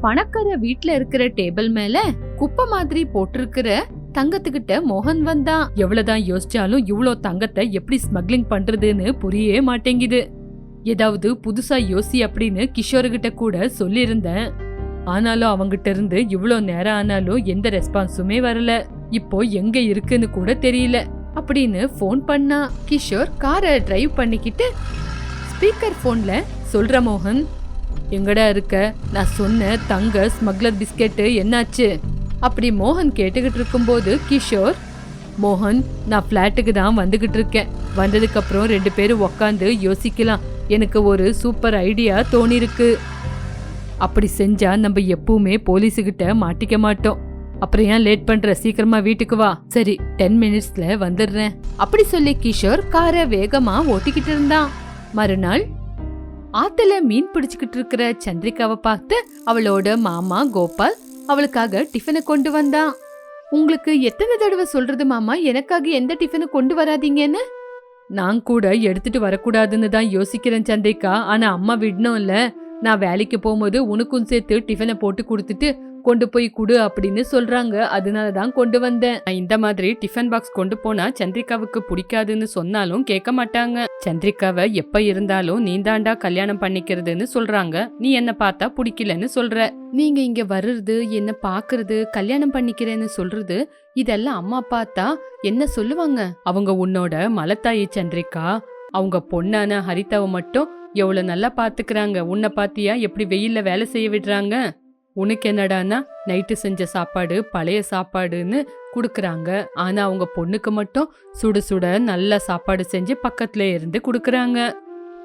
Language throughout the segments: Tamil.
பணக்கார வீட்ல இருக்கிற டேபிள் மேல குப்பை மாதிரி போட்டிருக்கிற தங்கத்துக்கிட்ட மோகன் வந்தான். எவ்வளவுதான் யோசிச்சாலும் இவ்வளோ தங்கத்தை எப்படி ஸ்மக்லிங் பண்றதுன்னு புரியவே மாட்டேங்குது. ஏதாவது புதுசா யோசி அப்படின்னு கிஷோர்கிட்ட கூட சொல்லியிருந்தேன். ஆனாலும் அவங்கிட்ட இருந்து இவ்வளோ நேரம் ஆனாலும் எந்த ரெஸ்பான்ஸுமே வரல. இப்போ எங்க இருக்குன்னு கூட தெரியல. அப்படின்னு ஃபோன் பண்ணா. கிஷோர் காரை டிரைவ் பண்ணிக்கிட்டு ஸ்பீக்கர் ஃபோன்ல சொல்ற மோகன் எங்கடா இருக்க? நான் சொன்ன தங்க ஸ்மக்லர் பிஸ்கெட்டு என்னாச்சு? அப்படி மோகன் கேட்டுக்கிட்டு இருக்கும்போது கிஷோர் மோகன் நான் ஃப்ளாட்டுக்கு தான் வந்துகிட்டு இருக்கேன். வந்ததுக்கு அப்புறம் ரெண்டு பேரும் உக்காந்து யோசிக்கலாம். எனக்கு ஒரு சூப்பர் ஐடியா தோணிருக்கு. அப்படி செஞ்சா நம்ம எப்பவுமே போலீஸுகிட்ட மாட்டிக்க மாட்டோம். அப்புறம் ஏன் லேட் பண்ற? சீக்கிரமா வீட்டுக்கு வா. சரி டென் மினிட்ஸ்ல வந்துடுறேன். அப்படி சொல்லி கிஷோர் காரை வேகமா ஓட்டிக்கிட்டு இருந்தான். மறுநாள் ஆத்துல மீன் பிடிச்சுக்கிட்டு இருக்கிற சந்திரிகாவை பார்த்து அவளோட மாமா கோபால் அவளுக்காக டிஃபனை கொண்டு வந்தான் உங்களுக்கு எத்தனை தடவை சொல்றது மாமா? எனக்காக எந்த டிஃபனை கொண்டு வராதீங்கன்னு? நான் கூட எடுத்துட்டு வரக்கூடாதுன்னு தான் யோசிக்கிறேன் சந்திரிகா. ஆனா அம்மா விடணும்ல. நான் வேலைக்கு போகும்போது உனக்கும் சேர்த்து டிஃபனை போட்டு கொடுத்துட்டு கொண்டு போய் குடு அப்படின்னு சொல்றாங்க. அதனால தான் கொண்டு வந்தேன். நான் இந்த மாதிரி டிஃபன் பாக்ஸ் கொண்டு போனா சந்திரிகாவுக்கு பிடிக்காதுன்னு சொன்னாலும் கேட்க மாட்டாங்க. சந்திரிகாவை எப்ப இருந்தாலும் நீந்தாண்டா கல்யாணம் பண்ணிக்கிறதுன்னு சொல்றாங்க. நீ என்ன பார்த்தா பிடிக்கலன்னு சொல்ற. நீங்க இங்க வர்றது என்ன பாக்குறது கல்யாணம் பண்ணிக்கிறேன்னு சொல்றது இதெல்லாம் அம்மா பார்த்தா என்ன சொல்லுவாங்க? அவங்க உன்னோட மலத்தாயி சந்திரிகா அவங்க பொண்ணான ஹரிதாவை மட்டும் எவ்வளவு நல்லா பாத்துக்கிறாங்க. உன்னை பாத்தியா எப்படி வெயில்ல வேலை செய்ய விடுறாங்க? உனக்கு என்னடான்னா நைட்டு செஞ்ச சாப்பாடு பழைய சாப்பாடுன்னு கொடுக்குறாங்க. ஆனால் அவங்க பொண்ணுக்கு மட்டும் சுட சுட நல்ல சாப்பாடு செஞ்சு பக்கத்துல இருந்து கொடுக்குறாங்க.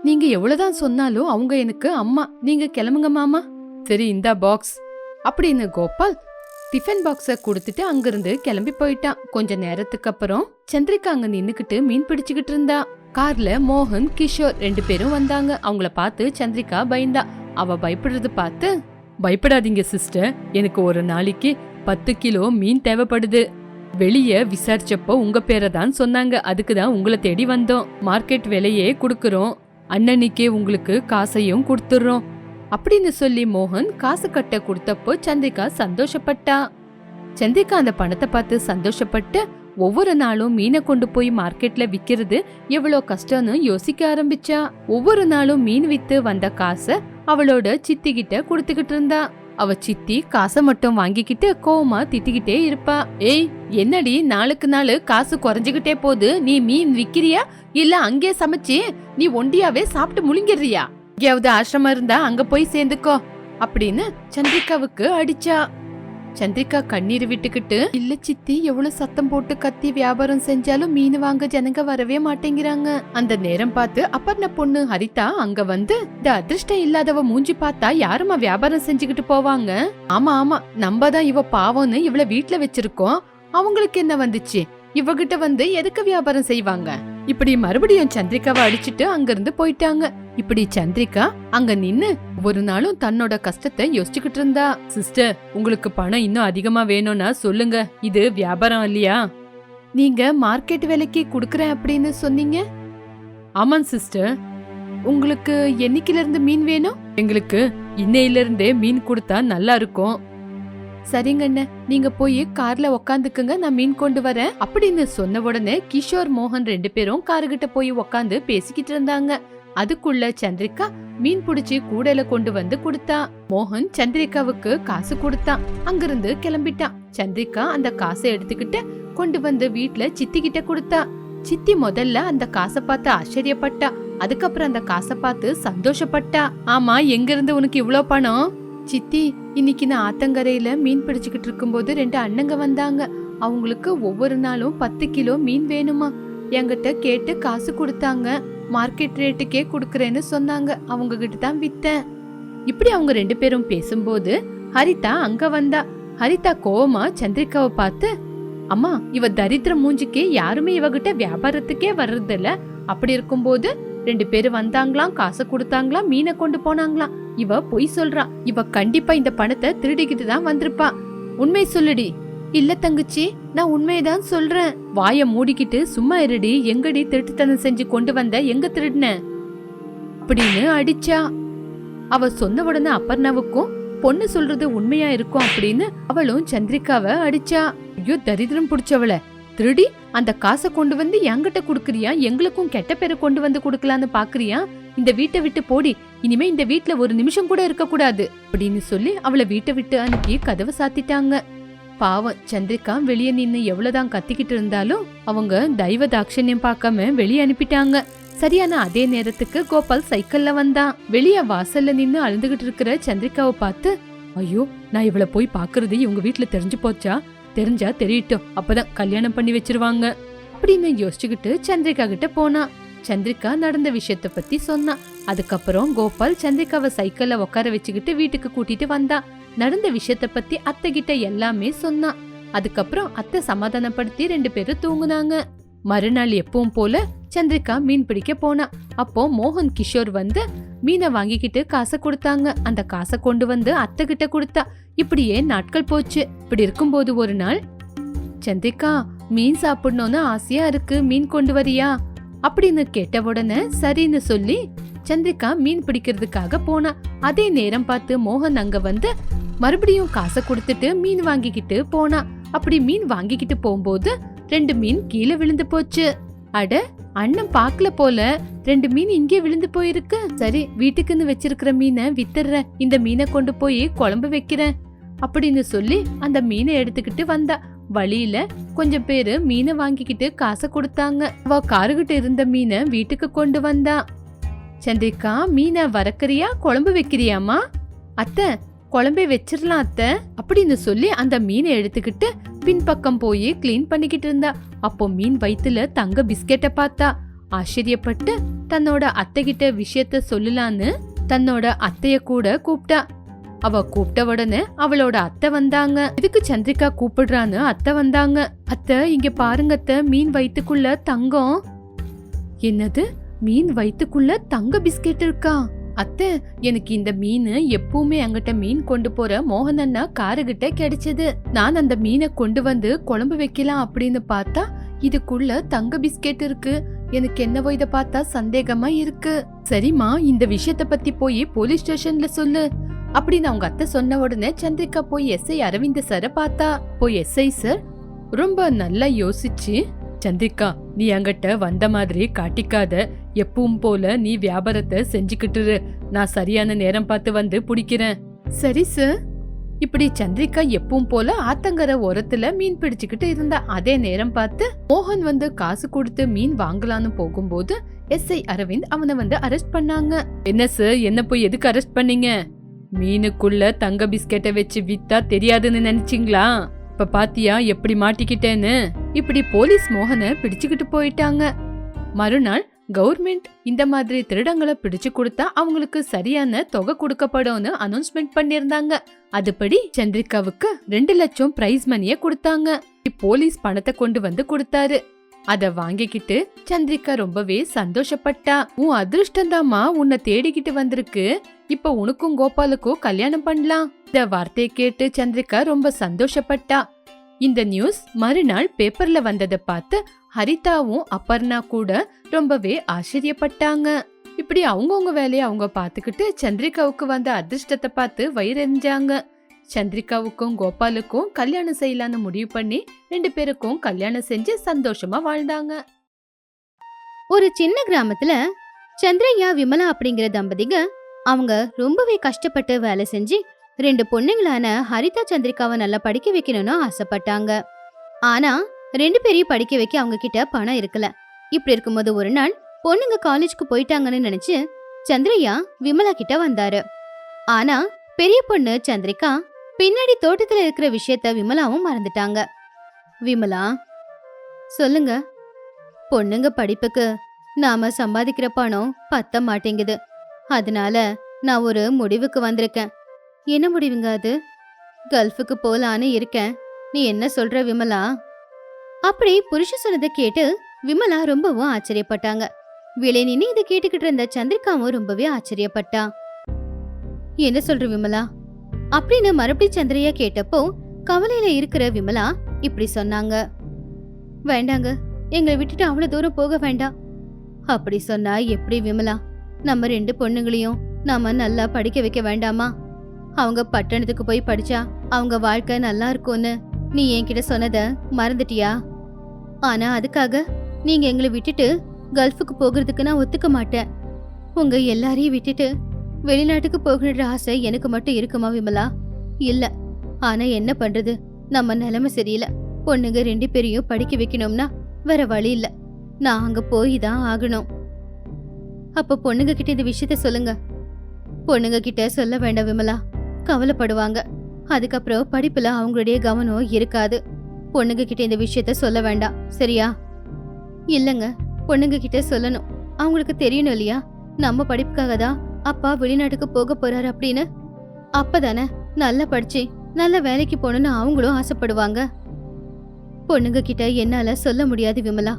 நீங்கள் எவ்வளோதான் சொன்னாலும் அவங்க எனக்கு அம்மா நீங்கள் கிளம்புங்க மாமா. சரி இந்தா பாக்ஸ் அப்படின்னு கோபால் டிஃபன் பாக்ஸை கொடுத்துட்டு அங்கிருந்து கிளம்பி போயிட்டான். கொஞ்ச நேரத்துக்கு அப்புறம் சந்திரிகா அங்க நின்னுக்கிட்டு மீன் பிடிச்சுக்கிட்டு இருந்தா. கார்ல மோகன் கிஷோர் ரெண்டு பேரும் வந்தாங்க. அவங்கள பார்த்து சந்திரிகா பயந்தா. அவ பயப்படுறது பார்த்து பயப்படாதீங்க சிஸ்டர் எனக்கு ஒரு நாளைக்கு பத்து கிலோ மீன் தேவைப்படுது. வெளிய விசாரிச்சப்போ உங்க பேரை தான் சொன்னாங்க. அதுக்கு தான் உங்களை தேடி வந்தோம். மார்க்கெட் விலையே கொடுக்குறோம். அன்னன்னைக்கே உங்களுக்கு காசையும் கொடுத்துட்றோம் அப்படின்னு சொல்லி மோகன் காசு கட்ட கொடுத்தப்போ சந்திகா சந்தோஷப்பட்டா. சந்திகா அந்த பணத்தை பார்த்து சந்தோஷப்பட்டு ஒவ்வொரு நாளும் மீனை கொண்டு போய் மார்க்கெட்ல விக்கிறது எவ்வளோ கஷ்டம்னு யோசிக்க ஆரம்பிச்சா. ஒவ்வொரு நாளும் மீன் வித்து வந்த காசை அவளோட சித்தி கிட்ட கொடுத்துக்கிட்டு இருந்தா. அவ சித்தி காசை மட்டும் வாங்கிக்கிட்டு கோவமா திட்டிக்கிட்டே இருப்பா. ஏய் என்னடி நாளுக்கு நாள் காசு குறைஞ்சுகிட்டே போகுது. நீ மீன் விக்கிறியா? இல்ல அங்கே சமைச்சு நீ ஒண்டியாவே சாப்பிட்டு முழுங்கிடுறியா? எங்கேயாவது ஆசிரமம் இருந்தா அங்க போய் சேர்ந்துக்கோ. அப்படின்னு சந்திரிகாவுக்கு அடிச்சா. சந்திரிகா கண்ணீர் விட்டுக்கிட்டு இல்ல சித்தி எவ்வளவு சத்தம் போட்டு கத்தி வியாபாரம் செஞ்சாலும் மீன் வாங்க ஜனங்க வரவே மாட்டேங்கிறாங்க. அந்த நேரம் பார்த்து அப்பர்ண பொண்ணு ஹரிதா அங்க வந்து இந்த அதிர்ஷ்டம் இல்லாதவ மூஞ்சி பார்த்தா யாரும்மா வியாபாரம் செஞ்சுக்கிட்டு போவாங்க? ஆமா ஆமா நம்ம தான் இவ பாவம்னு இவள வீட்டுல வச்சிருக்கோம். அவங்களுக்கு என்ன வந்துச்சு? இவகிட்ட வந்து எதுக்கு வியாபாரம் செய்வாங்க? இப்படி மறுபடியும் சந்திரிகாவை அடிச்சிட்டு அங்கிருந்து போயிட்டாங்க. இப்படி சந்திரிகா அங்க நின்னு ஒரு நாளும் தன்னோட கஷ்டத்தை யோசிச்சுக்கிட்டு இருந்தா. சிஸ்டர் உங்களுக்கு பணம் இன்னும் அதிகமா வேணும்னா சொல்லுங்க. இது வியாபாரம் இல்லையா? நீங்க மார்க்கெட் விலைக்கு கொடுக்குறேன் அப்படின்னு சொன்னீங்க? ஆமாம் சிஸ்டர். உங்களுக்கு என்னைக்கில இருந்து மீன் வேணும்? எங்களுக்கு இன்னையில இருந்தே மீன் கொடுத்தா நல்லா இருக்கும். சரிங்கண்ண நீங்க போய் கார்ல உக்காந்துக்குங்க நான் மீன் கொண்டு வரேன். அப்படின்னு சொன்ன உடனே கிஷோர் மோகன் ரெண்டு பேரும் காருகிட்ட போய் உக்காந்து பேசிக்கிட்டு இருந்தாங்க. அதுக்குள்ள சந்திரிகா மீன் புடிச்சு கூடையில கொண்டு வந்து கொடுத்தா. மோகன் சந்திரிகாவுக்கு காசு கொடுத்தான். அங்கிருந்து கிளம்பிட்டான். சந்திரிகா அந்த காசை எடுத்துக்கிட்டு கொண்டு வந்து வீட்டுல சித்தி கிட்ட கொடுத்தா. சித்தி முதல்ல அந்த காசை பார்த்து ஆச்சரியப்பட்டா. அதுக்கப்புறம் அந்த காசை பார்த்து சந்தோஷப்பட்டா. ஆமா எங்க இருந்து உனக்கு இவ்வளவு பணம்? சித்தி இன்னைக்கு நான் ஆத்தங்கரையில மீன் பிடிச்சுக்கிட்டு இருக்கும்போது ரெண்டு அண்ணங்க வந்தாங்க. அவங்களுக்கு ஒவ்வொரு நாளும் பத்து கிலோ மீன் வேணுமா? என்கிட்ட கேட்டு காசு கொடுத்தாங்க. மார்க்கெட் ரேட்டுக்கே கொடுக்கறேன்னு சொன்னாங்க. அவங்க கிட்ட தான் வித்தேன். இப்படி அவங்க ரெண்டு பேரும் பேசும்போது ஹரிதா அங்க வந்தா. ஹரிதா கோவமா சந்திரிகாவை பார்த்து அம்மா இவ தரித்திர மூஞ்சிக்கு யாருமே இவகிட்ட வியாபாரத்துக்கே வர்றதில்ல. அப்படி இருக்கும்போது ரெண்டு பேரும் வந்தாங்களாம் காசை கொடுத்தாங்களாம் மீனை கொண்டு போனாங்களாம். இவ பொய் சொல்றா. இவ கண்டிப்பா இந்த பணத்தை திருடிக்கிட்டு தான் வந்திருப்பா. உண்மை சொல்லுடி. இல்ல தங்கச்சி நான் உண்மையதான் சொல்றேன். வாய மூடிக்கிட்டு சும்மா இருடி. எங்கடி திருட்டுத்தனம் செஞ்சு கொண்டு வந்த? எங்க திருடின? அப்படின்னு அடிச்சா. அவ சொன்ன உடனே அப்பர்ணாவுக்கும் பொண்ணு சொல்றது உண்மையா இருக்கும்? அப்படின்னு அவளும் சந்திரிகாவை அடிச்சா. ஐயோ தரித்திரம் புடிச்சவள. திருடி அந்த காசை கொண்டு வந்து என்கிட்ட குடுக்கறியா? எங்களுக்கும் கெட்ட பேரை கொண்டு வந்து குடுக்கலான்னு பாக்குறியா? இந்த வீட்டை விட்டு போடி இனிமே இந்த வீட்ல ஒரு நிமிஷம் கூட இருக்க கூடாது அப்படின்னு சொல்லி அவளை வீட்டை விட்டு அனுப்பி கதவை சாத்திட்டாங்க. பாவம் சந்திரிகா வெளியே நின்னு எவ்வளவுதான் கத்திக்கிட்டு இருந்தாலும் அவங்க தெய்வ தாட்சண்யம் பார்க்காம வெளியே அனுப்பிட்டாங்க. சரியான அதே நேரத்துக்கு கோபால் சைக்கிள்ல வந்தான். வெளிய வாசல்ல நின்னு அழுந்துகிட்டு இருக்கிற சந்திரிகாவை பார்த்து ஐயோ நான் இவளை போய் பாக்குறது இவங்க வீட்டுல தெரிஞ்சு போச்சா? தெரிஞ்சா தெரியட்டும். அப்பதான் கல்யாணம் பண்ணி வச்சிருவாங்க. அப்படின்னு யோசிச்சுக்கிட்டு சந்திரிகா கிட்ட போனா. சந்திரிகா நடந்த விஷயத்த பத்தி சொன்னா. அதுக்கப்புறம் கோபால் சந்திரிகாவை சைக்கிள்ல உட்கார வச்சுக்கிட்டு வீட்டுக்கு கூட்டிட்டு வந்தா. நடந்த விஷயத்த பத்தி அத்தை கிட்ட எல்லாமே சொன்னான் அதுக்கப்புறம் அத்தை சமாதானப்படுத்தி ரெண்டு பேரும் தூங்குனாங்க. மறுநாள் எப்பவும் போல சந்திரிகா மீன் பிடிக்க போனா. அப்போ மோகன் கிஷோர் வந்து மீனை வாங்கிக்கிட்டு காசை கொடுத்தாங்க. அந்த காசை கொண்டு வந்து அத்தை கிட்ட கொடுத்தா. இப்படியே நாட்கள் போச்சு. இப்படி இருக்கும்போது ஒரு நாள் சந்திரிகா மீன் சாப்பிடணும்னு ஆசையா இருக்கு. மீன் கொண்டு வரியா? அப்படின்னு கேட்ட உடனே சரின்னு சொல்லி சந்திரிகா மீன் பிடிக்கிறதுக்காக போனா. அதே நேரம் பார்த்து மோகன் அங்க வந்து மறுபடியும் காசை கொடுத்துட்டு மீன் வாங்கிக்கிட்டு போனா. அப்படி மீன் வாங்கிக்கிட்டு போகும்போது ரெண்டு மீன் கீழே விழுந்து போச்சு. அட அண்ணன் பாக்கல போல. ரெண்டு மீன் இங்கே விழுந்து போயிருக்கு. சரி வீட்டுக்குன்னு வச்சிருக்கிற மீனை வித்துடுறேன். இந்த மீனை கொண்டு போய் குழம்பு வைக்கிறேன். அப்படின்னு சொல்லி அந்த மீனை எடுத்துக்கிட்டு வந்தா. வழியில கொஞ்சம் பேரு மீனை வாங்கிக்கிட்டு காசை கொடுத்தாங்க. அவ காருகிட்ட இருந்த மீனை வீட்டுக்கு கொண்டு வந்தா. சந்திரிகா மீனை வரக்கறியா குழம்பு வைக்கிறியாமா அத்தை குழம்பே வச்சிடலாம் அத்தை. அப்படின்னு சொல்லி அந்த மீனை எடுத்துக்கிட்டு பின்பக்கம் போய் க்ளீன் பண்ணிக்கிட்டு இருந்தா. அப்போ மீன் வயிற்றுல தங்க பிஸ்கெட்டை பார்த்தா. ஆச்சரியப்பட்டு தன்னோட அத்தைகிட்ட விஷயத்த சொல்லலான்னு தன்னோட அத்தைய கூட கூப்பிட்டா. அவ கூப்பிட்ட உடனே அவளோட அத்தை வந்தாங்க. இதுக்கு சந்திரிகா கூப்பிடுறான்னு அத்தை வந்தாங்க. அத்தை இங்க பாருங்க அத்தை மீன் வயிற்றுக்குள்ள தங்கம். என்னது? மீன் வயிற்றுக்குள்ள தங்க பிஸ்கெட் இருக்கா? அத்தை எனக்கு இந்த மீன் எப்பவுமே அங்கிட்ட மீன் கொண்டு போற மோகன் அண்ணா காருகிட்ட கிடைச்சது. நான் அந்த மீனை கொண்டு வந்து குழம்பு வைக்கலாம் அப்படின்னு பார்த்தா இதுக்குள்ள தங்க பிஸ்கெட் இருக்கு. எனக்கு என்னவோ இத பார்த்தா சந்தேகமா இருக்கு. சரிம்மா இந்த விஷயத்த பத்தி போய் போலீஸ் ஸ்டேஷன்ல சொல்லு. அப்படின்னு அவங்க அத்தை சொன்ன உடனே சந்திரிகா போய் எஸ்ஐ அரவிந்த் சார பார்த்தா. போய் எஸ்ஐ சார் ரொம்ப நல்லா யோசிச்சு சந்திரிகா நீ அங்கிட்ட வந்த மாதிரி காட்டிக்காத. எப்பவும் போல நீ வியாபாரத்தை செஞ்சுக்கிட்டு இரு. நான் சரியான நேரம் பார்த்து வந்து பிடிக்கிறேன். சரி சார் இப்படி சந்திரிகா எப்பவும் போல ஆத்தங்கர ஓரத்துல மீன் பிடிச்சுக்கிட்டு இருந்தா. அதே நேரம் பார்த்து மோகன் வந்து காசு கொடுத்து மீன் வாங்கலான்னு போகும்போது எஸ்ஐ அரவிந்த் அவனை வந்து அரெஸ்ட் பண்ணாங்க. என்ன சார் என்ன போய் எதுக்கு அரெஸ்ட் பண்ணீங்க? மீனுக்குள்ள தங்க பிஸ்கெட்டை வச்சு வித்தா தெரியாதுன்னு நினைச்சீங்களா? இப்ப பாத்தியா எப்படி மாட்டிக்கிட்டேன்னு? இப்படி போலீஸ் மோகனை பிடிச்சுக்கிட்டு போயிட்டாங்க. மறுநாள் கவர்மெண்ட் இந்த மாதிரி திருடங்களை பிடிச்சு கொடுத்தா அவங்களுக்கு சரியான தொகை கொடுக்கப்படும்னு அனௌன்ஸ்மெண்ட் பண்ணிருந்தாங்க அதுபடி சந்திரிகாவுக்கு ரெண்டு லட்சம் பிரைஸ் மணிய கொடுத்தாங்க. போலீஸ் பணத்தை கொண்டு வந்து கொடுத்தாரு. அத வாங்கிக்கிட்டு சந்திரிகா ரொம்பவே சந்தோஷப்பட்டா. உன் அதிர்ஷ்டந்தாம்மா உன்னை தேடிக்கிட்டு வந்திருக்கு. இப்ப உனக்கும் கோபாலுக்கும் கல்யாணம் பண்ணலாம். இந்த வார்த்தையை கேட்டு சந்திரிகா ரொம்ப சந்தோஷப்பட்டா. இந்த நியூஸ் மறுநாள் பேப்பர்ல வந்ததை பார்த்து ஹரிதாவும் அப்பர்ணா கூட ரொம்பவே ஆச்சரியப்பட்டாங்க. இப்படி அவங்கவுங்க வேலையை அவங்க பார்த்துக்கிட்டு சந்திரிகாவுக்கு வந்த அதிர்ஷ்டத்தை பார்த்து வயிறெறிஞ்சாங்க சந்திரிகாவுக்கும் கோபாலுக்கும் கல்யாணம் செய்யலான்னு முடிவு பண்ணி ரெண்டு பேருக்கும் கல்யாணம் செஞ்சு சந்தோஷமா வாழ்ந்தாங்க. ஒரு சின்ன கிராமத்துல சந்திரையா விமலா அப்படிங்கிற தம்பதிங்க அவங்க ரொம்பவே கஷ்டப்பட்டு வேலை செஞ்சு ரெண்டு பொண்ணுங்களான ஹரிதா சந்திரிகாவை நல்லா படிக்க வைக்கணும்னு ஆசைப்பட்டாங்க. ஆனா ரெண்டு பேரையும் படிக்க வைக்க அவங்க கிட்ட பணம் இருக்கல. இப்படி இருக்கும்போது ஒரு நாள் பொண்ணுங்க காலேஜ்க்கு போயிட்டாங்கன்னு நினைச்சு சந்திரையா விமலா கிட்ட வந்தாரு. ஆனா பெரிய பொண்ணு சந்திரிகா பின்னாடி தோட்டத்துல இருக்கிற விஷயத்த விமலாவும் மறந்துட்டாங்க. விமலா சொல்லுங்க. பொண்ணுங்க படிப்புக்கு நாம சம்பாதிக்கிற பணம் பத்த மாட்டேங்குது. அதனால நான் ஒரு முடிவுக்கு வந்திருக்கேன். என்ன முடிவுங்க அது? கல்ஃபுக்கு போலான்னு இருக்கேன். நீ என்ன சொல்ற விமலா? அப்படி புருஷ சொன்னதை கேட்டு விமலா ரொம்பவும் ஆச்சரியப்பட்டாங்க. விலை நின்று இதை கேட்டுக்கிட்டு இருந்த சந்திரிகாவும் ரொம்பவே ஆச்சரியப்பட்டா. என்ன சொல்ற விமலா? அப்படின்னு மறுபடியும் சந்திரையா கேட்டப்போ கவலையில இருக்கிற விமலா இப்படி சொன்னாங்க. வேண்டாங்க எங்களை விட்டுட்டு அவ்வளவு தூரம் போக வேண்டாம். அப்படி சொன்னா எப்படி விமலா? நம்ம ரெண்டு பொண்ணுங்களையும் நாம நல்லா படிக்க வைக்க வேண்டாமா? அவங்க பட்டணத்துக்கு போய் படிச்சா அவங்க வாழ்க்கை நல்லா இருக்கும்னு நீ என்கிட்ட சொன்னத மறந்துட்டியா? ஆனா அதுக்காக நீங்க எங்களை விட்டுட்டு கல்ஃபுக்கு போகிறதுக்கு நான் ஒத்துக்க மாட்டேன். உங்க எல்லாரையும் விட்டுட்டு வெளிநாட்டுக்கு போகணுன்ற ஆசை எனக்கு மட்டும் இருக்குமா விமலா? இல்ல. ஆனா என்ன பண்றது? நம்ம நிலைமை சரியில்லை. பொண்ணுங்க ரெண்டு பேரையும் படிக்க வைக்கணும்னா வேற வழி இல்ல. நான் அங்க போய் தான் ஆகணும். அப்ப பொண்ணுங்க கிட்ட இந்த விஷயத்த சொல்லுங்க. பொண்ணுங்க கிட்ட சொல்ல வேண்டாம் விமலா. கவலைப்படுவாங்க. அதுக்கப்புறம் படிப்புல அவங்களுடைய கவனம் இருக்காது. பொண்ணுங்க கிட்ட இந்த விஷயத்த சொல்ல வேண்டாம். சரியா? இல்லங்க. பொண்ணுங்க கிட்ட சொல்லணும். அவங்களுக்கு தெரியணும் இல்லையா? நம்ம படிப்புக்காக தான் அப்பா வெளிநாட்டுக்கு போக போறாரு அப்படின்னு. அப்பதானே? நல்லா படிச்சு நல்ல வேலைக்கு போகணும்னு அவங்களும் ஆசைப்படுவாங்க. பொண்ணுங்க கிட்ட என்னால சொல்ல முடியாது விமலா.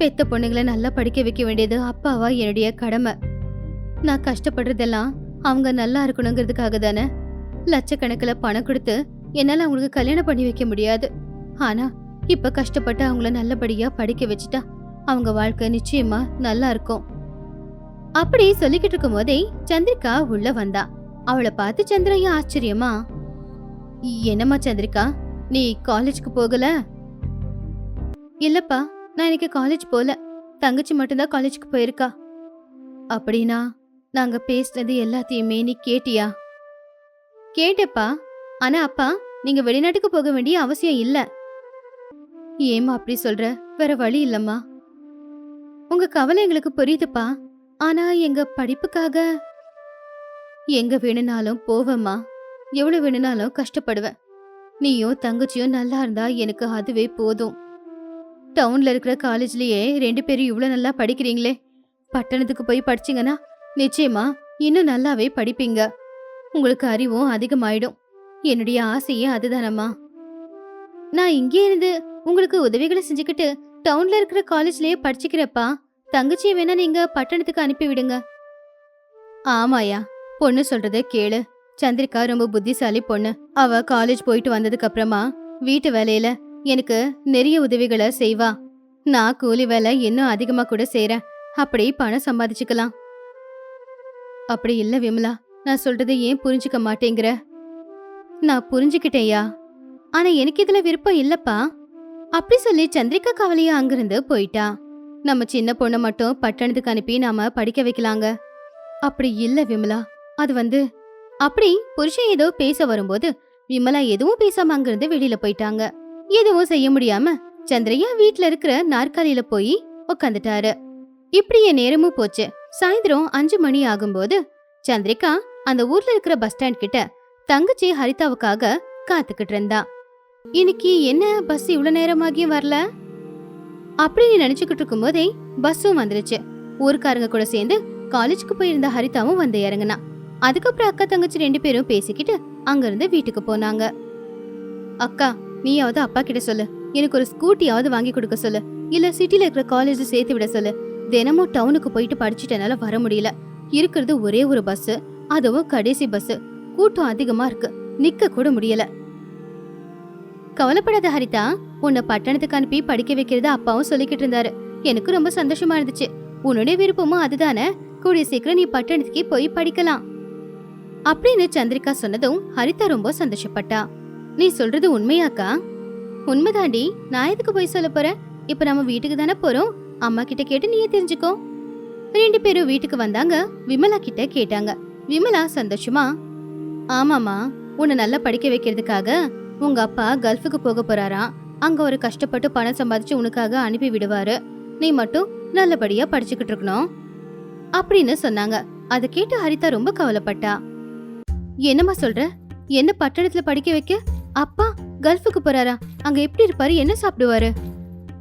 பெத்த பொண்ணுங்களை நல்லா படிக்க வைக்க வேண்டியது அப்பாவா என்னுடைய கடமை. நான் கஷ்டப்படுறதெல்லாம் அவங்க நல்லா இருக்கணுங்கிறதுக்காக தானே லட்சக்கணக்கில் பணம் கொடுத்து என்னால் அவங்களுக்கு கல்யாணம் பண்ணி வைக்க முடியாது. ஆனா இப்போ கஷ்டப்பட்டு அவங்கள நல்லபடியா படிக்க வச்சுட்டா அவங்க வாழ்க்கை நிச்சயமா நல்லா இருக்கும். அப்படி சொல்லிக்கிட்டு இருக்கும் போதே சந்திரிகா உள்ள வந்தா. அவளை பார்த்து சந்திரையா ஆச்சரியமா என்னம்மா சந்திரிகா நீ காலேஜ்க்கு போகல? இல்லப்பா நான் இன்னைக்கு காலேஜ் போல. தங்கச்சி மட்டும்தான் காலேஜுக்கு போயிருக்கா. அப்படின்னா நாங்க பேசினது எல்லாத்தையுமே நீ கேட்டியா? கேட்டப்பா. ஆனா அப்பா நீங்க வெளிநாட்டுக்கு போக வேண்டிய அவசியம் இல்ல. ஏமா அப்படி சொல்ற? வேற வழி இல்லம்மா. உங்க கவலை எங்களுக்கு புரியுதுப்பா. ஆனா எங்க படிப்புக்காக எங்க வேணும்னாலும் போவேம்மா. எவ்வளவு வேணும்னாலும் கஷ்டப்படுவேன். நீயும் தங்கச்சியும் நல்லா இருந்தா எனக்கு அதுவே போதும். டவுன்ல இருக்கிற காலேஜ்லயே ரெண்டு பேரும் இவ்வளவு நல்லா படிக்கிறீங்களே. பட்டணத்துக்கு போய் படிச்சீங்கன்னா நிச்சயமா இன்னும் நல்லாவே படிப்பீங்க. உங்களுக்கு அறிவும் அதிகமாயிடும். என்னுடைய ஆசையே அதுதானம்மா. நான் இங்கே இருந்து உங்களுக்கு உதவிகளை செஞ்சுக்கிட்டு டவுன்ல இருக்கிற காலேஜ்லயே படிச்சுக்கிறப்பா தங்கச்சியை வேணா நீங்க பட்டணத்துக்கு அனுப்பி விடுங்க ஆமாயா பொண்ணு சொல்றத கேளு. சந்திரிகா ரொம்ப புத்திசாலி பொண்ணு. அவ காலேஜ் போயிட்டு வந்ததுக்கு அப்புறமா வீட்டு வேலையில எனக்கு நிறைய உதவிகளை செய்வா. நான் கூலி வேலை இன்னும் அதிகமா கூட செய்யறேன் அப்படி பணம் சம்பாதிச்சுக்கலாம். அப்படி இல்ல விமலா நான் சொல்றதை ஏன் புரிஞ்சுக்க மாட்டேங்கிற? நான் புரிஞ்சுக்கிட்டேயா ஆனா எனக்கு இதுல விருப்பம் இல்லப்பா. அப்படி சொல்லி சந்திரிகா கவலையா அங்கிருந்து போயிட்டா. நம்ம சின்ன பொண்ணை மட்டும் பட்டணத்துக்கு அனுப்பி நாம படிக்க வைக்கலாங்க. அப்படி இல்ல விமலா அது வந்து அப்படி புருஷன் ஏதோ பேச வரும்போது விமலா எதுவும் பேசாம அங்கிருந்து வெளியில போயிட்டாங்க. எதுவும் செய்ய முடியாம சந்திரையா வீட்ல இருக்கிற நாற்காலியில போய் உக்காந்துட்டாரு. இப்படியே நேரமும் போச்சு. சாயந்தரம் அஞ்சு மணி ஆகும்போது சந்திரிகா அந்த ஊர்ல இருக்கிற பஸ் ஸ்டாண்ட் கிட்ட தங்கச்சி ஹரிதாவுக்காக காத்துக்கிட்டு இருந்தா. இன்னைக்கு என்ன பஸ் இவ்வளவு நேரமாகியும் வரல? அப்படின்னு நினைச்சுக்கிட்டு இருக்கும்போதே பஸ்ஸும் வந்துருச்சு. ஊருக்காரங்க கூட சேர்ந்து காலேஜுக்கு போயிருந்த ஹரிதாவும் வந்து இறங்குனா. அதுக்கப்புறம் அக்கா தங்கச்சி ரெண்டு பேரும் பேசிக்கிட்டு அங்கிருந்து வீட்டுக்கு போனாங்க. அக்கா நீயாவது அப்பா கிட்ட சொல்லு. எனக்கு ஒரு ஸ்கூட்டியாவது வாங்கி கொடுக்க சொல்லு. இல்ல சிட்டில இருக்கிற காலேஜ் சேர்த்து விட சொல்லு. தினமும் டவுனுக்கு போயிட்டு படிச்சுட்டனால வர முடியல. இருக்கிறது ஒரே ஒரு பஸ் அதுவும் கடைசி பஸ் கூட்டம் அதிகமா இருக்கு. நிக்க கூட முடியல. கவலைப்படாத ஹரிதா உன்னை பட்டணத்துக்கு அனுப்பி படிக்க வைக்கிறத அப்பாவும் சொல்லிக்கிட்டு இருந்தாரு. எனக்கு ரொம்ப சந்தோஷமா இருந்துச்சு. உன்னுடைய விருப்பமும் அதுதானே. கூடிய சீக்கிரம் நீ பட்டணத்துக்கே போய் படிக்கலாம். அப்படின்னு சந்திரிகா சொன்னதும் ஹரிதா ரொம்ப சந்தோஷப்பட்டா. நீ சொல்றது உண்மையாக்கா? உண்மைதாண்டி. நான் எதுக்கு போய் சொல்ல போறேன்? இப்ப நம்ம வீட்டுக்கு தானே போறோம். அம்மா கிட்ட கேட்டு நீயே தெரிஞ்சுக்கோ. ரெண்டு பேரும் வீட்டுக்கு வந்தாங்க. விமலா கிட்ட கேட்டாங்க. விமலா சந்தோஷமா ஆமாமா உன்னை நல்லா படிக்க வைக்கிறதுக்காக உங்க அப்பா கல்ஃபுக்கு போக போறாராம் அங்க ஒரு கஷ்டப்பட்டு பணம் சம்பாதிச்சு உனக்காக அனுப்பி விடுவாரு. நீ மட்டும் நல்லபடியா படிச்சுக்கிட்டு இருக்கணும். அப்படின்னு சொன்னாங்க. அதை கேட்டு ஹரிதா ரொம்ப கவலைப்பட்டா. என்னம்மா சொல்ற? என்ன பட்டணத்துல படிக்க வைக்க? அப்பா கல்ஃபுக்கு போறாரா? அங்க எப்படி இருப்பாரு? என்ன சாப்பிடுவாரு?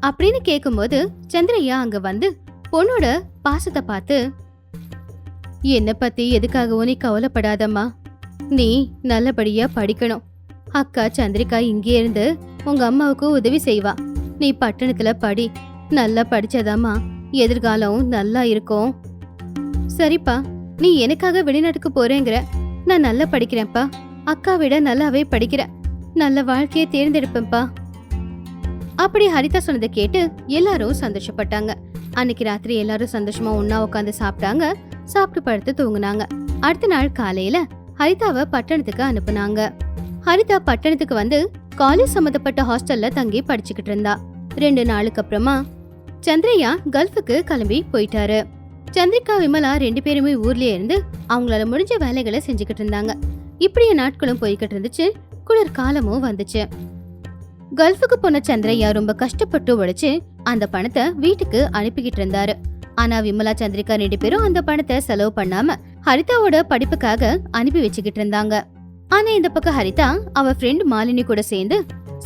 அப்படின்னு கேட்கும்போது சந்திரையா அங்க வந்து பொண்ணோட பாசத்தை பார்த்து என்ன பத்தி எதுக்காகவும் நீ கவலைப்படாதம்மா. நீ நல்லபடியா படிக்கணும். அக்கா சந்திரிகா இங்கே இருந்து உங்க அம்மாவுக்கு உதவி செய்வா. நீ பட்டணத்துல படி. நல்லா படிச்சாதாம்மா. எதிர்காலம் நல்லா இருக்கும். சரிப்பா. நீ எனக்காக வெளிநாட்டுக்கு போறேங்கிற. நான் நல்லா படிக்கிறேன்ப்பா. அக்கா விட நல்லாவே படிக்கிறேன் நல்ல வாழ்க்கையை தேர்ந்தெடுப்பேன்ப்பா அப்படி ஹரிதா சொன்னதை கேட்டு எல்லாரும் சந்தோஷப்பட்டாங்க. அன்னைக்கு ராத்திரி எல்லாரும் சந்தோஷமா ஒன்னா உட்காந்து சாப்பிட்டாங்க. சாப்பிட்டு படுத்து தூங்குனாங்க. அடுத்த நாள் காலையில ஹரிதாவை பட்டணத்துக்கு அனுப்புனாங்க. ஹரிதா பட்டணத்துக்கு வந்து காலேஜ் சம்மந்தப்பட்ட ஹாஸ்டல்ல தங்கி படிச்சுக்கிட்டு இருந்தா. ரெண்டு நாளுக்கு அப்புறமா சந்திரையா கல்ஃபுக்கு கிளம்பி போயிட்டாரு. சந்திரிகா விமலா ரெண்டு பேருமே ஊர்லயே இருந்து அவங்களால முடிஞ்ச வேலைகளை செஞ்சுக்கிட்டு இருந்தாங்க. இப்படியே நாட்களும் போய்கிட்டு இருந்துச்சு. குளிர் காலமும் வந்துச்சு. கல்ஃபுக்கு போன சந்திரையா ரொம்ப கஷ்டப்பட்டு உழைச்சு அந்த பணத்தை வீட்டுக்கு அனுப்பிக்கிட்டு இருந்தாரு. ஆனா விமலா சந்திரிகா ரெண்டு பேரும் அந்த பணத்தை செலவு பண்ணாம ஹரிதாவோட படிப்புக்காக அனுப்பி வச்சுக்கிட்டு இருந்தாங்க. ஆனா இந்த பக்கம் ஹரிதா அவ ஃப்ரெண்ட் மாலினி கூட சேர்ந்து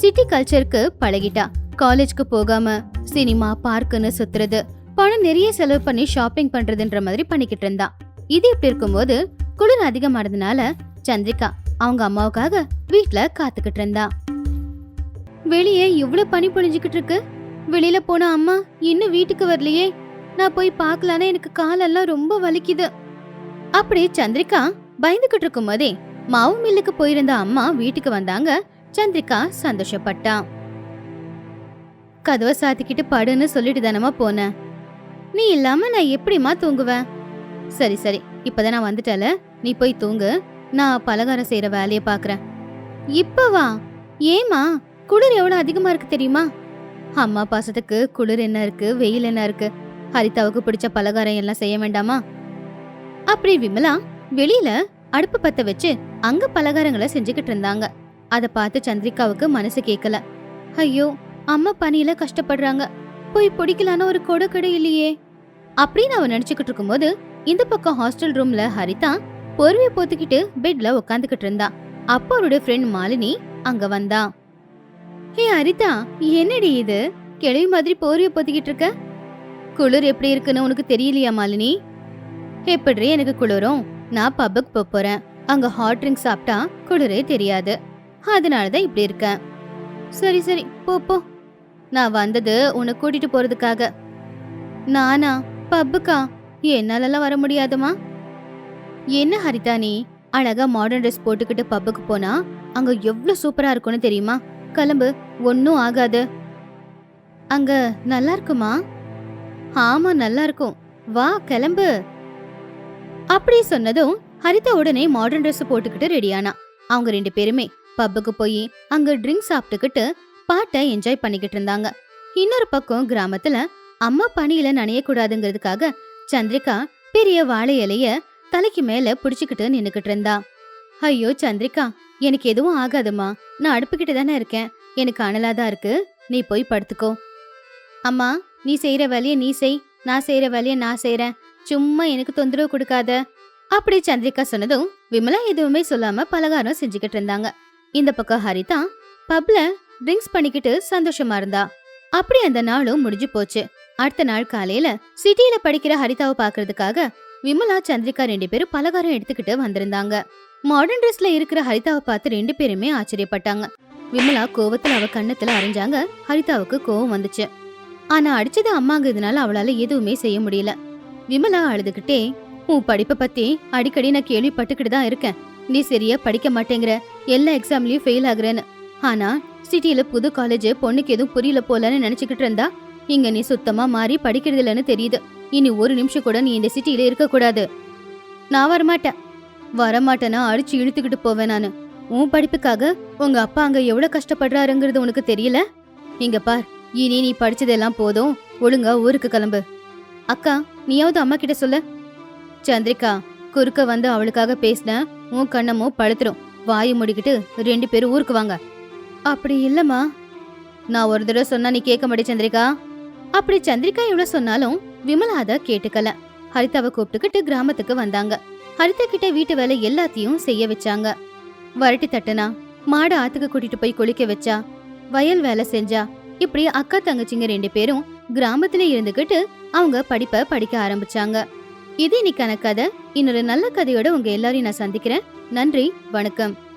சிட்டி கல்ச்சருக்கு பழகிட்டா. காலேஜ்க்கு போகாம சினிமா பார்க்குன்னு சுத்துறது பணம் நிறைய செலவு பண்ணி ஷாப்பிங் பண்றதுன்ற மாதிரி பண்ணிக்கிட்டு இருந்தா. இது இப்படி இருக்கும்போது குளிர் அதிகமானதுனால சந்திரிகா அவங்க அம்மாவுக்காக வீட்ல காத்துக்கிட்டு இருந்தா. வெளியே இவ்வளவு பனி பொழிஞ்சுக்கிட்டு இருக்கு. வெளியில போன அம்மா இன்னும் வீட்டுக்கு வரலையே. நான் போய் பார்க்கலான்னு எனக்கு காலெல்லாம் ரொம்ப வலிக்குது. அப்படி சந்திரிகா பயந்துகிட்டு இருக்கும் போதே மாவு மில்லுக்கு போயிருந்த அம்மா வீட்டுக்கு வந்தாங்க. சந்திரிகா சந்தோஷப்பட்டா. கதவை சாத்திக்கிட்டு படுன்னு சொல்லிட்டு தானமா போனேன் நீ இல்லாம நான் எப்படிம்மா தூங்குவேன் சரி சரி இப்பதான் நான் வந்துட்டால நீ போய் தூங்கு. நான் பலகாரம் செய்யற வேலையை பாக்குறேன். இப்பவா ஏமா குளிர் எவ்வளவு அதிகமா இருக்கு தெரியுமா? அம்மா பாசத்துக்கு குளிர் என்ன இருக்கு வெயில் என்ன இருக்கு? ஹரிதாவுக்கு பிடிச்ச பலகாரம் எல்லாம் செய்ய வேண்டாமா? அப்படி விமலா வெளியில அடுப்பு பத்த வச்சு அங்க பலகாரங்களை செஞ்சுக்கிட்டு இருந்தாங்க. அத பார்த்து சந்திரிகாவுக்கு மனசு கேக்கல. ஐயோ அம்மா பனியில கஷ்டப்படுறாங்க. போய் பிடிக்கலான்னு ஒரு கொடை கடை இல்லையே. அப்படின்னு அவன் நினைச்சுக்கிட்டு இருக்கும்போது இந்த பக்கம் ஹாஸ்டல் ரூம்ல ஹரிதா பொறுமைய போத்துக்கிட்டு பெட்ல உட்காந்துக்கிட்டு இருந்தா. அப்போ ஃப்ரெண்ட் மாலினி அங்க வந்தா. ஹே அரிதா என்னடி இது? கிளவி மாதிரி போர்வைய போத்திக்கிட்டு இருக்க? குளிர் எப்படி இருக்குன்னு உனக்கு தெரியலையா மாலினி? எப்படி எனக்கு குளிரும்? நான் பப்புக்கு போக போறேன். அங்க ஹாட் ட்ரிங்க் சாப்பிட்டா குளிரே தெரியாது. அதனாலதான் இப்படி இருக்கேன். சரி சரி போ போ. நான் வந்தது உன்னை கூட்டிட்டு போறதுக்காக. நானா? பப்புக்கா என்னாலலாம் வர முடியாதுமா என்ன ஹரிதா நீ? அழகா மாடர்ன் ட்ரெஸ் போட்டுக்கிட்டு பப்புக்கு போனா அங்க எவ்வளவு சூப்பரா இருக்கும்னு தெரியுமா? கிளம்பு ஒன்னும் ஆகாது. அங்க நல்லா இருக்குமா? ஆமா நல்லா இருக்கும். வா கிளம்பு. அப்படி சொன்னதும் ஹரிதா உடனே மாடர்ன் ட்ரெஸ் போட்டுக்கிட்டு ரெடியானா அவங்க ரெண்டு பேருமே பப்புக்கு போய் அங்க ட்ரிங்க் சாப்பிட்டுக்கிட்டு பாட்டை என்ஜாய் பண்ணிக்கிட்டு இருந்தாங்க. இன்னொரு பக்கம் கிராமத்துல அம்மா பனியில நனையக்கூடாதுங்கிறதுக்காக சந்திரிகா பெரிய வாழை இலைய தலைக்கு மேல புடிச்சுக்கிட்டு நின்னுக்கிட்டு இருந்தா. ஐயோ சந்திரிகா எனக்கு எதுவும் ஆகாதுமா நான் அடுப்புக்கிட்ட தானே இருக்கேன். எனக்கு அனலாதான் இருக்கு. நீ போய் படுத்துக்கோ. அம்மா நீ செய்யற வேலைய நீ செய். நான் செய்யற வேலைய நான் செய்யறேன் சும்மா எனக்கு தொந்தரவு கொடுக்காத. அப்படி சந்திரிகா சொன்னதும் விமலா எதுவுமே சொல்லாம பலகாரம் செஞ்சுக்கிட்டு இருந்தாங்க. இந்த பக்கம் ஹரிதா பப்ல ட்ரிங்க்ஸ் பண்ணிக்கிட்டு சந்தோஷமா இருந்தா. அப்படி அந்த நாளும் முடிஞ்சு போச்சு. அடுத்த நாள் காலையில சிட்டியில படிக்கிற ஹரிதாவை பாக்குறதுக்காக விமலா சந்திரிகா ரெண்டு பேரும் பலகாரம் எடுத்துக்கிட்டு வந்திருந்தாங்க. மாடர்ன் ட்ரெஸ்ல இருக்கிற ஹரிதாவை பார்த்து ரெண்டு பேருமே ஆச்சரியப்பட்டாங்க. விமலா கோவத்துல அவ கண்ணத்துல அரைஞ்சாங்க. ஹரிதாவுக்கு கோவம் வந்துச்சு. ஆனா அடிச்சது அம்மாங்கிறதுனால அவளால எதுவுமே செய்ய முடியல. விமலா அழுதுகிட்டே உன் படிப்பை பத்தி அடிக்கடி நான் கேள்விப்பட்டுக்கிட்டு தான் இருக்கேன். நீ சரியா படிக்க மாட்டேங்கிற. எல்லா எக்ஸாம்லயும் ஃபெயில் ஆகுறேன்னு. ஆனா சிட்டியில புது காலேஜ் பொண்ணுக்கு எதுவும் புரியல போலன்னு நினைச்சுக்கிட்டு இருந்தா இங்க நீ சுத்தமா மாறி படிக்கிறது இல்லைன்னு தெரியுது. இனி ஒரு நிமிஷம் கூட நீ இந்த சிட்டியில இருக்கக்கூடாது. நான் வரமாட்டேன். வரமாட்டேன்னா அடிச்சு இழுத்துக்கிட்டு போவேன் நான். உன் படிப்புக்காக உங்க அப்பா அங்க எவ்வளவு கஷ்டப்படுறாருங்கிறது உனக்கு தெரியல? இங்க பார் இனி நீ படிச்சதெல்லாம் போதும். ஒழுங்கா ஊருக்கு கிளம்பு. அக்கா நீயாவது அம்மா கிட்ட சொல்லு. சந்திரிகா குறுக்க வந்து அவளுக்காக பேசின உன் கண்ணமும் பழுத்துரும். வாயை மூடிக்கிட்டு ரெண்டு பேரும் ஊருக்கு வாங்க. அப்படி இல்லம்மா. நான் ஒரு தடவை சொன்னா நீ கேட்க மாட்டே சந்திரிகா. அப்படி சந்திரிகா இவ்வளவு சொன்னாலும் விமலா அத கேட்டுக்கல. ஹரிதாவை கூப்பிட்டுக்கிட்டு கிராமத்துக்கு வந்தாங்க. ஹரிதா கிட்ட வீட்டு வேலை எல்லாத்தையும் செய்ய வச்சாங்க. வரட்டி தட்டுனா மாடு ஆத்துக்கு கூட்டிட்டு போய் குளிக்க வச்சா வயல் வேலை செஞ்சா இப்படி அக்கா தங்கச்சிங்க ரெண்டு பேரும் கிராமத்துல இருந்துகிட்டு அவங்க படிப்பை படிக்க ஆரம்பிச்சாங்க. இது இன்னைக்கான கதை. இன்னொரு நல்ல கதையோட உங்க எல்லாரையும் நான் சந்திக்கிறேன். நன்றி வணக்கம்.